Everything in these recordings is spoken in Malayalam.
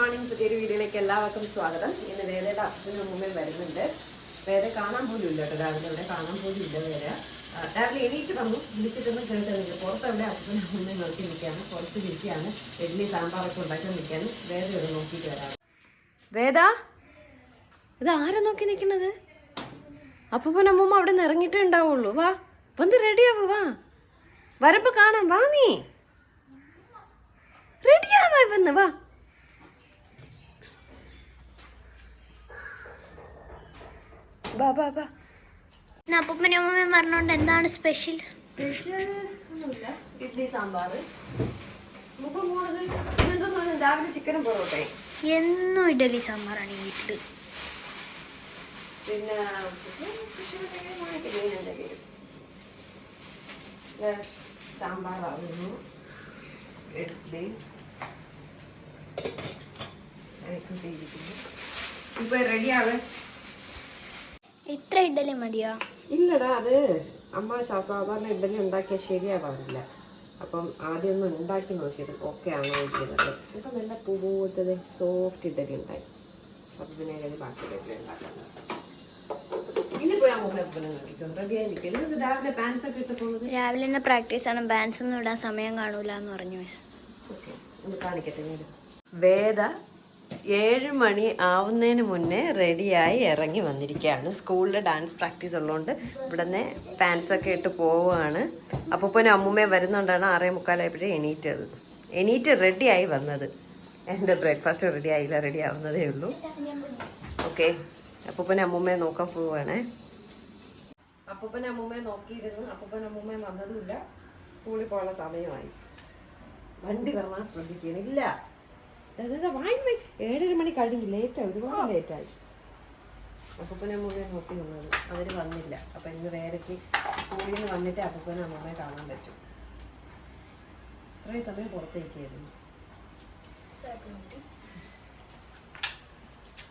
മോർണിംഗ് പുതിയൊരു വീഡിയോയിലേക്ക് എല്ലാവർക്കും സ്വാഗതം. ഇന്ന് വേദയുടെ അച്ഛനും അമ്മയും വരുന്നുണ്ട്. വേദ കാണാൻ പോലും ഇല്ല കേട്ടോ രാവിലെ ഇവിടെ കാണാൻ പോലും ഇല്ല വേദ. രാവിലെ എണീറ്റ് വന്നു. വിളിച്ചിട്ടൊന്നും കേട്ടില്ല പുറത്തവിടെ അച്ഛനും അമ്മയും നോക്കി നിൽക്കുകയാണ്. പുറത്ത് വിളിക്കുകയാണ് ഇഡ്ഡലി സാമ്പാറൊക്കെ ഉണ്ടാക്കി നിൽക്കുകയാണ്. വേദ ഇവിടെ നോക്കിയിട്ട് വരാം. വേദ ഇത് ആരാ നോക്കി നിൽക്കുന്നത്? അപ്പൂപ്പൻ അമ്മൂമ്മ അവിടെ നിന്ന് ഇറങ്ങിയിട്ടേ ഉണ്ടാവുള്ളൂ. വാ വന്ന് റെഡിയാവു വാ. വരപ്പോ കാണാം. വാ നീ. റെഡിയാവാ വന്ന് വാ. വാ വാ വാ. അപ്പൂപ്പനും അമ്മയും പറഞ്ഞോണ്ട് എന്താണ് സ്പെഷ്യൽ ഇഡ്ഡലി സാമ്പാർ മുഖം പോണത് ഇതെന്തോന്നാണ്? രാവിലെ ചിക്കനും പൊറോട്ടയും. എന്നും ഇഡലി സാമ്പാറാണ് ഈ വീട്ടിൽ. പിന്നെ സാമ്പാറാവുന്നു. ഇഡ്ഡലി. ഇപ്പൊ റെഡിയാവേ ഇത്ര ഇഡലി മതിയോ? ഇല്ലടാ അത് അമ്മ സാധാരണ ഇഡലി ഉണ്ടാക്കിയാൽ ശരിയാവാറില്ല അപ്പം ആദ്യം ഒന്ന് ഉണ്ടാക്കി നോക്കിയത് ഓക്കെ ആണോ നോക്കിയത് അപ്പം നല്ല പൂത്തത് സോഫ്റ്റ് ഇഡലി ഉണ്ടായി. അപ്പം പിന്നെ അതിന് ബാക്കി ഇഡലി ഉണ്ടാക്കാം. രാവിലെ തന്നെ പ്രാക്ടീസ് ആണ്. ബാൻസ് ഒന്നും ഇടാൻ സമയം കാണൂല എന്ന് പറഞ്ഞു കാണിക്കട്ടെ വേദ ഏഴ് മണി ആവുന്നതിന് മുന്നേ റെഡിയായി ഇറങ്ങി വന്നിരിക്കുകയാണ്. സ്കൂളിൽ ഡാൻസ് പ്രാക്ടീസ് ഉള്ളതുകൊണ്ട് ഇവിടുന്ന് പാൻസൊക്കെ ഇട്ട് പോവുകയാണ്. അപ്പൂപ്പനും അമ്മൂമ്മയും വരുന്നുകൊണ്ടാണ് ആറേ മുക്കാലായപ്പോഴേ എണീറ്റത്. എണീറ്റ് റെഡിയായി വന്നത്. എന്റെ ബ്രേക്ക്ഫാസ്റ്റ് റെഡി ആയില്ല റെഡി ആവുന്നതേ ഉള്ളൂ. ഓക്കെ. അപ്പൂപ്പനും അമ്മൂമ്മയെ നോക്കാൻ പോവുകയാണേ. അപ്പൂപ്പൻ അമ്മൂമ്മയെ നോക്കിയിരുന്നു. അപ്പൂപ്പനും അമ്മൂമ്മയും വന്നതുമില്ല. സ്കൂളിൽ പോകാനുള്ള സമയമായി. വണ്ടി വന്നാൽ ശ്രദ്ധിക്കണില്ല. വാങ്ങി പോയി ഏഴര മണി കഴിഞ്ഞു ലേറ്റായി ഒരുപാട് ലേറ്റായി അപ്പൂപ്പനെ അമ്മൂമ്മയെ നോക്കി നിന്നത്. അവർ വന്നില്ല. അപ്പം ഇന്ന് വേറെക്ക് സ്കൂളിൽ നിന്ന് വന്നിട്ട് അപ്പൂപ്പനെ അമ്മയെ കാണാൻ പറ്റും. ഇത്രയും സമയം പുറത്തേക്കായിരുന്നു.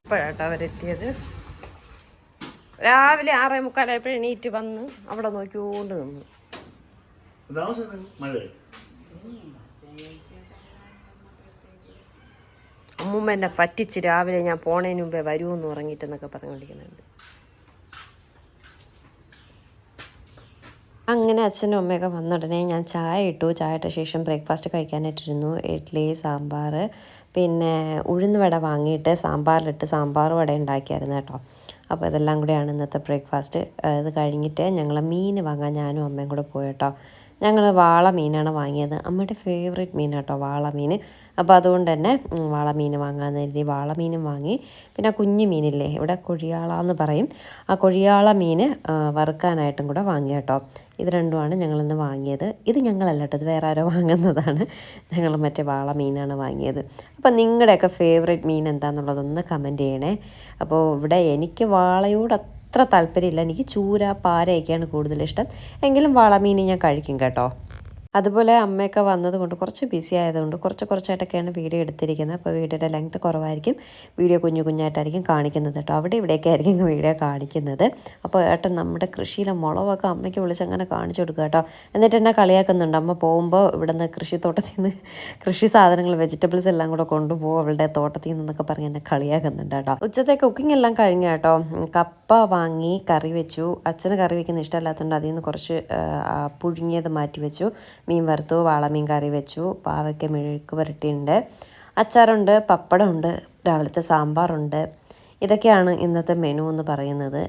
ഇപ്പോഴാട്ടോ അവരെത്തിയത്. രാവിലെ ആറേ മുക്കാലായപ്പോഴും എണീറ്റ് വന്ന് അവിടെ നോക്കിക്കൊണ്ട് നിന്നു. മഴ അമ്മൂമ്മ എന്നെ പറ്റിച്ച് രാവിലെ ഞാൻ പോണതിന് മുമ്പേ വരുമെന്ന് ഉറങ്ങിയിട്ടെന്നൊക്കെ പറഞ്ഞുകൊണ്ടിരിക്കുന്നുണ്ട്. അങ്ങനെ അച്ഛനും അമ്മയൊക്കെ വന്ന ഉടനെ ഞാൻ ചായ ഇട്ടു. ചായ ഇട്ട ശേഷം ബ്രേക്ക്ഫാസ്റ്റ് കഴിക്കാനായിട്ടിരുന്നു. ഇഡ്ഡലി സാമ്പാർ പിന്നെ ഉഴുന്ന് വട വാങ്ങിയിട്ട് സാമ്പാറിലിട്ട് സാമ്പാർ വട ഉണ്ടാക്കിയായിരുന്നു കേട്ടോ. അപ്പോൾ ഇതെല്ലാം കൂടെയാണ് ഇന്നത്തെ ബ്രേക്ക്ഫാസ്റ്റ് അത് കഴിഞ്ഞിട്ട് ഞങ്ങൾ മീൻ വാങ്ങാൻ ഞാനും അമ്മയും കൂടെ പോയി കേട്ടോ. ഞങ്ങൾ വാള മീനാണ് വാങ്ങിയത്. അമ്മയുടെ ഫേവറേറ്റ് മീൻ കേട്ടോ വാള മീൻ അപ്പോൾ അതുകൊണ്ട് തന്നെ വാള മീൻ വാങ്ങാൻ കരുതി വാള മീനും വാങ്ങി. പിന്നെ കുഞ്ഞു മീനില്ലേ ഇവിടെ കൊഴിയാള എന്ന് പറയും. ആ കൊഴിയാള മീൻ വറുക്കാനായിട്ടും കൂടെ വാങ്ങി കേട്ടോ ഇത് രണ്ടുമാണ് ഞങ്ങളിന്ന് വാങ്ങിയത്. ഇത് ഞങ്ങളല്ല കേട്ടോ ഇത് വേറെ ആരോ വാങ്ങുന്നതാണ്. ഞങ്ങൾ മറ്റേ വാള മീനാണ് വാങ്ങിയത്. അപ്പോൾ നിങ്ങളുടെയൊക്കെ ഫേവറേറ്റ് മീൻ എന്താണെന്നുള്ളതൊന്ന് കമന്റ് ചെയ്യണേ. അപ്പോൾ ഇവിടെ എനിക്ക് വാളയോട് അത്ര താല്പര്യമില്ല. എനിക്ക് ചൂര പാരയൊക്കെയാണ് കൂടുതലിഷ്ടം. എങ്കിലും വളമീൻ ഞാൻ കഴിക്കും കേട്ടോ. അതുപോലെ അമ്മയൊക്കെ വന്നതുകൊണ്ട് കുറച്ച് ബിസി ആയതുകൊണ്ട് കുറച്ച് കുറച്ചായിട്ടൊക്കെയാണ് വീഡിയോ എടുത്തിരിക്കുന്നത്. അപ്പോൾ വീഡിയോയുടെ ലെങ്ത് കുറവായിരിക്കും. വീഡിയോ കുഞ്ഞു കുഞ്ഞായിട്ടായിരിക്കും കാണിക്കുന്നത് കേട്ടോ. അവിടെ ഇവിടെയൊക്കെ ആയിരിക്കും വീഡിയോ കാണിക്കുന്നത്. അപ്പോൾ ഏട്ടൻ നമ്മുടെ കൃഷിയിലെ മുളവൊക്കെ അമ്മയ്ക്ക് വിളിച്ച് അങ്ങനെ കാണിച്ചു കൊടുക്കുക കേട്ടോ. എന്നിട്ട് എന്നെ കളിയാക്കുന്നുണ്ട്. അമ്മ പോകുമ്പോൾ ഇവിടെ നിന്ന് കൃഷിത്തോട്ടത്തിൽ നിന്ന് കൃഷി സാധനങ്ങൾ വെജിറ്റബിൾസ് എല്ലാം കൂടെ കൊണ്ടുപോകും. അവളുടെ തോട്ടത്തിൽ നിന്നൊക്കെ പറഞ്ഞ് എന്നെ കളിയാക്കുന്നുണ്ട് കേട്ടോ. ഉച്ചത്തെ കുക്കിംഗ് എല്ലാം കഴിഞ്ഞു കേട്ടോ. കപ്പ വാങ്ങി കറി വെച്ചു. അച്ഛന് കറി വെക്കുന്ന ഇഷ്ടമല്ലാത്തതുകൊണ്ട് അതിൽ നിന്ന് കുറച്ച് പുഴുങ്ങിയത് മാറ്റി വെച്ചു. മീൻ വറുത്തു വാളമീൻ കറി വെച്ചു പാവയ്ക്ക മെഴുക്ക് പുരട്ടിയുണ്ട് അച്ചാറുണ്ട് പപ്പടമുണ്ട് രാവിലത്തെ സാമ്പാറുണ്ട്. ഇതൊക്കെയാണ് ഇന്നത്തെ മെനു എന്ന് പറയുന്നത്.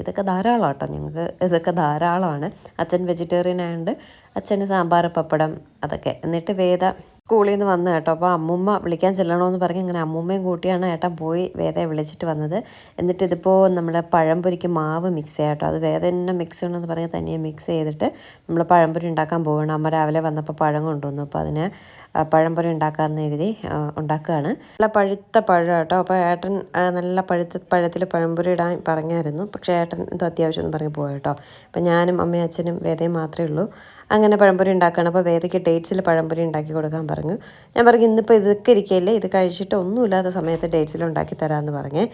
ഇതൊക്കെ ധാരാളം കേട്ടോ ഞങ്ങൾക്ക്. ഇതൊക്കെ ധാരാളമാണ്. അച്ഛൻ വെജിറ്റേറിയൻ ആയതുകൊണ്ട് അച്ഛന് സാമ്പാർ പപ്പടം അതൊക്കെ. എന്നിട്ട് വേദ? സ്കൂളിൽ നിന്ന് വന്നു കേട്ടോ. അപ്പോൾ അമ്മൂമ്മ വിളിക്കാൻ ചെല്ലണമെന്ന് പറഞ്ഞ് അങ്ങനെ അമ്മൂമ്മയും കൂട്ടിയാണ് ഏട്ടൻ പോയി വേദയെ വിളിച്ചിട്ട് വന്നത്. എന്നിട്ട് ഇതിപ്പോൾ നമ്മൾ പഴംപൊരിക്ക് മാവ് മിക്സ് ചെയ്യാം കേട്ടോ. അത് വേദ തന്നെ മിക്സ് ചെയ്യണമെന്ന് പറഞ്ഞ് തന്നെ മിക്സ് ചെയ്തിട്ട് നമ്മൾ പഴംപൊരി ഉണ്ടാക്കാൻ പോവുകയാണ് അമ്മ രാവിലെ വന്നപ്പോൾ പഴം കൊണ്ടുവന്നു. അപ്പോൾ അതിന് പഴംപൊരി ഉണ്ടാക്കാമെന്ന് എഴുതി ഉണ്ടാക്കുകയാണ് നല്ല പഴുത്ത പഴം കേട്ടോ. അപ്പോൾ ഏട്ടൻ നല്ല പഴുത്ത പഴത്തിൽ പഴംപൊരി ഇടാൻ പറഞ്ഞായിരുന്നു. പക്ഷേ ഏട്ടൻ ഇത് അത്യാവശ്യം എന്ന് പറഞ്ഞ് പോയി കേട്ടോ. അപ്പോൾ ഞാനും അമ്മയും അച്ഛനും വേദയും മാത്രമേ ഉള്ളൂ. അങ്ങനെ പഴംപൊരി ഉണ്ടാക്കുകയാണ് അപ്പോൾ വേദയ്ക്ക് ഡേറ്റ്സിൽ പഴംപൊരി ഉണ്ടാക്കി കൊടുക്കാൻ പറഞ്ഞു. ഞാൻ പറഞ്ഞു ഇന്നിപ്പോൾ ഇതൊക്കെ ഇരിക്കുകയല്ലേ ഇത് കഴിച്ചിട്ട് ഒന്നുമില്ലാത്ത സമയത്ത് ഡേറ്റ്സിൽ ഉണ്ടാക്കി തരാമെന്ന് പറഞ്ഞേ.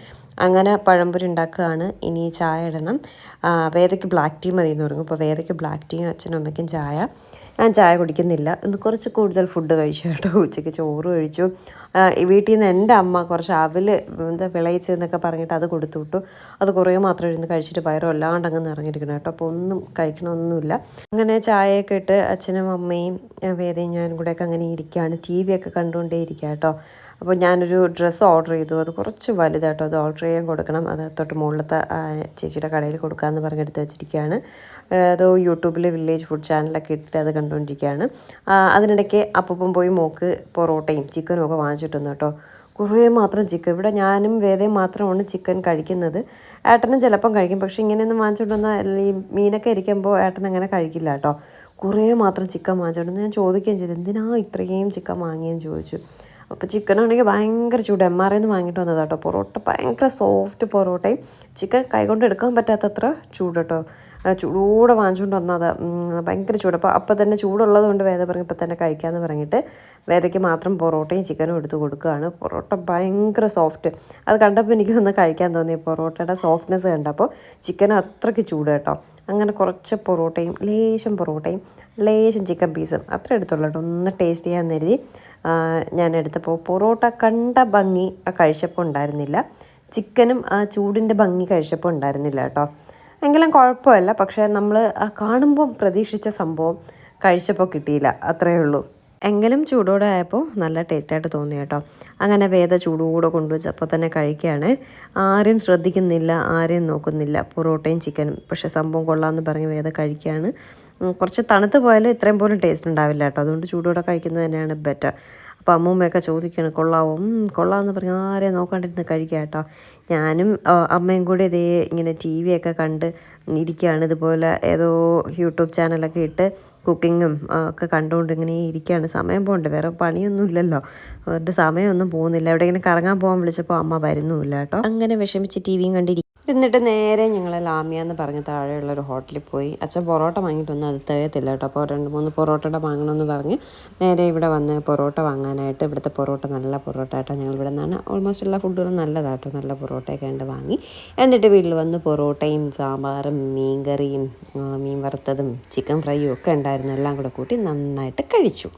അങ്ങനെ പഴംപൊരി ഉണ്ടാക്കുകയാണ്. ഇനി ചായ ഇടണം. വേദയ്ക്ക് ബ്ലാക്ക് ടീ മതി എന്ന് പറഞ്ഞു. അപ്പോൾ വേദയ്ക്ക് ബ്ലാക്ക് ടീയും അച്ഛനും അമ്മയ്ക്കും ചായ. ഞാൻ ചായ കുടിക്കുന്നില്ല. ഇന്ന് കുറച്ച് കൂടുതൽ ഫുഡ് കഴിച്ചു കേട്ടോ. ഉച്ചയ്ക്ക് ചോറ് കഴിച്ചു. വീട്ടിൽ നിന്ന് എന്റെ അമ്മ കുറച്ച് അവൽ എന്താ വിളയിച്ചെന്നൊക്കെ പറഞ്ഞിട്ട് അത് കൊടുത്തു വിട്ടു. അത് കുറേ മാത്രം ഇരുന്ന് കഴിച്ചിട്ട് വയറും അല്ലാണ്ട് അങ്ങ് നിറഞ്ഞിരിക്കണം കേട്ടോ. അപ്പോൾ ഒന്നും കഴിക്കണമൊന്നുമില്ല. അങ്ങനെ ചായയൊക്കെ ഇട്ട് അച്ഛനും അമ്മയും വേദയും ഞാനും കൂടെ ഒക്കെ അങ്ങനെ ഇരിക്കുകയാണ് ടി വി ഒക്കെ കണ്ടുകൊണ്ടേ ഇരിക്കുക കേട്ടോ അപ്പോൾ ഞാനൊരു ഡ്രസ്സ് ഓർഡർ ചെയ്തു. അത് കുറച്ച് വലുതാട്ടോ. അത് ഓർഡർ ചെയ്യാൻ കൊടുക്കണം. അത് തൊട്ട് മുകളിലത്തെ ചേച്ചിയുടെ കടയിൽ കൊടുക്കാമെന്ന് പറഞ്ഞെടുത്ത് വെച്ചിരിക്കുകയാണ് അത് യൂട്യൂബിൽ വില്ലേജ് ഫുഡ് ചാനലൊക്കെ ഇട്ടിട്ട് അത് കണ്ടുകൊണ്ടിരിക്കുകയാണ് അതിനിടയ്ക്ക് അപ്പം പോയി മോക്ക് പൊറോട്ടയും ചിക്കനും ഒക്കെ വാങ്ങിച്ചിട്ട് വന്നു കേട്ടോ കുറേ മാത്രം ചിക്കൻ ഇവിടെ ഞാനും വേദയും മാത്രമാണ് ചിക്കൻ കഴിക്കുന്നത്. ഏട്ടനും ചിലപ്പം കഴിക്കും. പക്ഷേ ഇങ്ങനെയൊന്നും വാങ്ങിച്ചുകൊണ്ടുവന്നാൽ ഈ മീനൊക്കെ ഇരിക്കുമ്പോൾ ഏട്ടൻ അങ്ങനെ കഴിക്കില്ല കേട്ടോ കുറേ മാത്രം ചിക്കൻ വാങ്ങിച്ചോണ്ട് ഞാൻ ചോദിക്കുകയും ചെയ്തു എന്തിനാ ഇത്രയും ചിക്കൻ വാങ്ങിയെന്ന്? ചോദിച്ചു. അപ്പോൾ ചിക്കൻ ആണെങ്കിൽ ഭയങ്കര ചൂട്. എം ആർ നിന്ന് വാങ്ങിയിട്ട് വന്നതാണ് കേട്ടോ പൊറോട്ട ഭയങ്കര സോഫ്റ്റ് പൊറോട്ടയും ചിക്കൻ കൈകൊണ്ട് എടുക്കാൻ പറ്റാത്തത്ര ചൂട് കേട്ടോ ചൂടോടെ വാങ്ങിച്ചുകൊണ്ട് വന്നത് ഭയങ്കര ചൂട്. അപ്പോൾ അപ്പോൾ തന്നെ ചൂടുള്ളത് കൊണ്ട് വേദ പറഞ്ഞു ഇപ്പോൾ തന്നെ കഴിക്കാമെന്ന് പറഞ്ഞിട്ട് വേദയ്ക്ക് മാത്രം പൊറോട്ടയും ചിക്കനും എടുത്ത് കൊടുക്കുകയാണ്. പൊറോട്ട ഭയങ്കര സോഫ്റ്റ് അത് കണ്ടപ്പോൾ എനിക്ക് ഒന്ന് കഴിക്കാൻ തോന്നി പൊറോട്ടയുടെ സോഫ്റ്റ്നെസ് കണ്ടപ്പോൾ ചിക്കൻ അത്രയ്ക്ക് ചൂട് കേട്ടോ. അങ്ങനെ കുറച്ച് പൊറോട്ടയും ലേശം പൊറോട്ടയും ലേശം ചിക്കൻ പീസും അത്ര എടുത്തുള്ളൂ കേട്ടോ. ഒന്ന് ടേസ്റ്റ് ചെയ്യാൻ കരുതി ഞാൻ എടുത്തപ്പോൾ പൊറോട്ട കണ്ട ഭംഗി കഴിച്ചപ്പോൾ ഉണ്ടായിരുന്നില്ല. ചിക്കനും ആ ചൂടിന്റെ ഭംഗി കഴിച്ചപ്പോൾ ഉണ്ടായിരുന്നില്ല കേട്ടോ. എങ്കിലും കുഴപ്പമില്ല. പക്ഷേ നമ്മൾ കാണുമ്പം പ്രതീക്ഷിച്ച സംഭവം കഴിച്ചപ്പോൾ കിട്ടിയില്ല. അത്രയേ ഉള്ളൂ. എങ്കിലും ചൂടോടെ ആയപ്പോൾ നല്ല ടേസ്റ്റായിട്ട് തോന്നി കേട്ടോ. അങ്ങനെ വേദ ചൂടോടെ കൊണ്ടുവച്ചപ്പോൾ തന്നെ കഴിക്കുകയാണ് ആരും ശ്രദ്ധിക്കുന്നില്ല ആരെയും നോക്കുന്നില്ല. പൊറോട്ടയും ചിക്കനും. പക്ഷേ സംഭവം കൊള്ളാമെന്ന് പറഞ്ഞ് വേദ കഴിക്കുകയാണ് കുറച്ച് തണുത്ത് പോയാൽ ഇത്രയും പോലും ടേസ്റ്റ് ഉണ്ടാവില്ല കേട്ടോ. അതുകൊണ്ട് ചൂടോടെ കഴിക്കുന്നത് തന്നെയാണ് ബെറ്റർ. അപ്പോൾ അമ്മൂമ്മയൊക്കെ ചോദിക്കുകയാണ് കൊള്ളാവോ? കൊള്ളാമെന്ന് പറഞ്ഞ് ആരെയും നോക്കാണ്ടിരുന്ന് കഴിക്കുക കേട്ടോ. ഞാനും അമ്മയും കൂടി ഇതേ ഇങ്ങനെ ടി വി ഒക്കെ കണ്ട് ഇരിക്കുകയാണ്. ഇതുപോലെ ഏതോ യൂട്യൂബ് ചാനലൊക്കെ ഇട്ട് കുക്കിങ്ങും ഒക്കെ കണ്ടുകൊണ്ട് ഇങ്ങനെ ഇരിക്കുകയാണ്. സമയം പോകണ്ടേ വേറെ പണിയൊന്നും ഇല്ലല്ലോ. അവരുടെ സമയമൊന്നും പോകുന്നില്ല. എവിടെ ഇങ്ങനെ കറങ്ങാൻ പോകാൻ വിളിച്ചപ്പോൾ അമ്മ വരുന്നുമില്ല കേട്ടോ. അങ്ങനെ വിഷമിച്ച് ടി വിയും കണ്ടിരിക്കും എന്നിട്ട് നേരെ ഞങ്ങൾ ലാമിയ എന്ന് പറഞ്ഞ താഴെയുള്ള ഒരു ഹോട്ടലിൽ പോയി. അച്ഛൻ പൊറോട്ട വാങ്ങിയിട്ടൊന്നും അത് തികയത്തില്ല കേട്ടോ. അപ്പോൾ രണ്ട് മൂന്ന് പൊറോട്ടയുടെ വാങ്ങണമെന്ന് പറഞ്ഞ് നേരെ ഇവിടെ വന്ന് പൊറോട്ട വാങ്ങാനായിട്ട് ഇവിടുത്തെ പൊറോട്ട നല്ല പൊറോട്ട ആയിട്ടോ ഞങ്ങൾ ഇവിടെ നിന്നാണ്. ഓൾമോസ്റ്റ് എല്ലാ ഫുഡുകളും നല്ലതാട്ടോ നല്ല പൊറോട്ടയൊക്കെ ഉണ്ട് വാങ്ങി. എന്നിട്ട് വീട്ടിൽ വന്ന് പൊറോട്ടയും സാമ്പാറും മീൻ കറിയും മീൻ വറുത്തതും ചിക്കൻ ഫ്രൈയും ഒക്കെ ഉണ്ടായിരുന്നു. എല്ലാം കൂടെ കൂട്ടി നന്നായിട്ട് കഴിച്ചു.